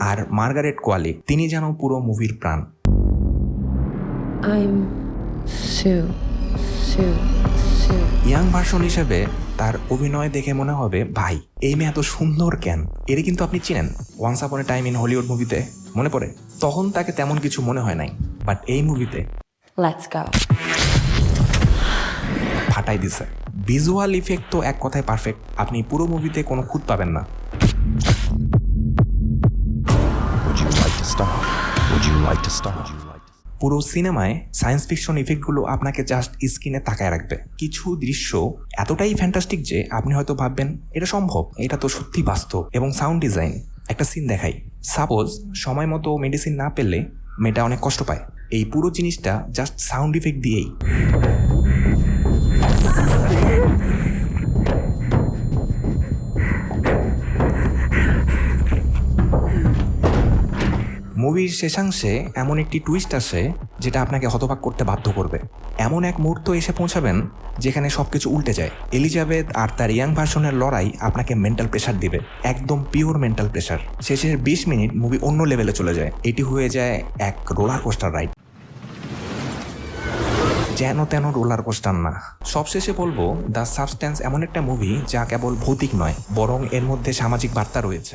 আর Margaret কোয়ালি তিনি যেন পুরো মুভির প্রাণ. ইয়াং ভার্সন হিসেবে তার অভিনয় দেখে মনে হবে ভাই এই মেয়ে এত সুন্দর কেন? এর কিন্তু আপনি চিনেন once upon A time in Hollywood মুভিতে মনে পড়ে তখন তাকে তেমন কিছু মনে হয় নাই বাট এই মুভিতে ফাটাই দিছে। ভিজুয়াল ইফেক্ট তো এক কথায় পারফেক্ট আপনি পুরো মুভিতে কোনো খুঁত পাবেন না। পুরো সিনেমায় সায়েন্স ফিকশন ইফেক্টগুলো আপনাকে জাস্ট স্ক্রিনে তাকায় রাখবে। কিছু দৃশ্য এতটাই ফ্যান্টাস্টিক যে আপনি হয়তো ভাববেন, এটা সম্ভব, এটা তো সত্যি বাস্তব। এবং সাউন্ড ডিজাইন একটা সিন দেখাই। সাপোজ সময় মতো মেডিসিন না পেলে মেয়েটা অনেক কষ্ট পায়। এই পুরো জিনিসটা জাস্ট সাউন্ড ইফেক্ট দিয়েই। মুভির শেষাংশে এমন একটি টুইস্ট আসে যেটা আপনাকে হতবাক করতে বাধ্য করবে। এমন এক মুহূর্ত এসে পৌঁছাবেন যেখানে সবকিছু উল্টে যায়। এলিজাবেথ আর তার ইয়াং ভার্সনের লড়াই আপনাকে মেন্টাল প্রেশার দিবে। একদম পিওর মেন্টাল প্রেশার শেষের বিশ মিনিট মুভি অন্য লেভেলে চলে যায়। এটি হয়ে যায় এক রোলার কোস্টার রাইড যেন তেন রোলার কোস্টার না। সবশেষে বলব দ্য সাবস্ট্যান্স এমন একটা মুভি যা কেবল ভৌতিক নয়, বরং এর মধ্যে সামাজিক বার্তা রয়েছে।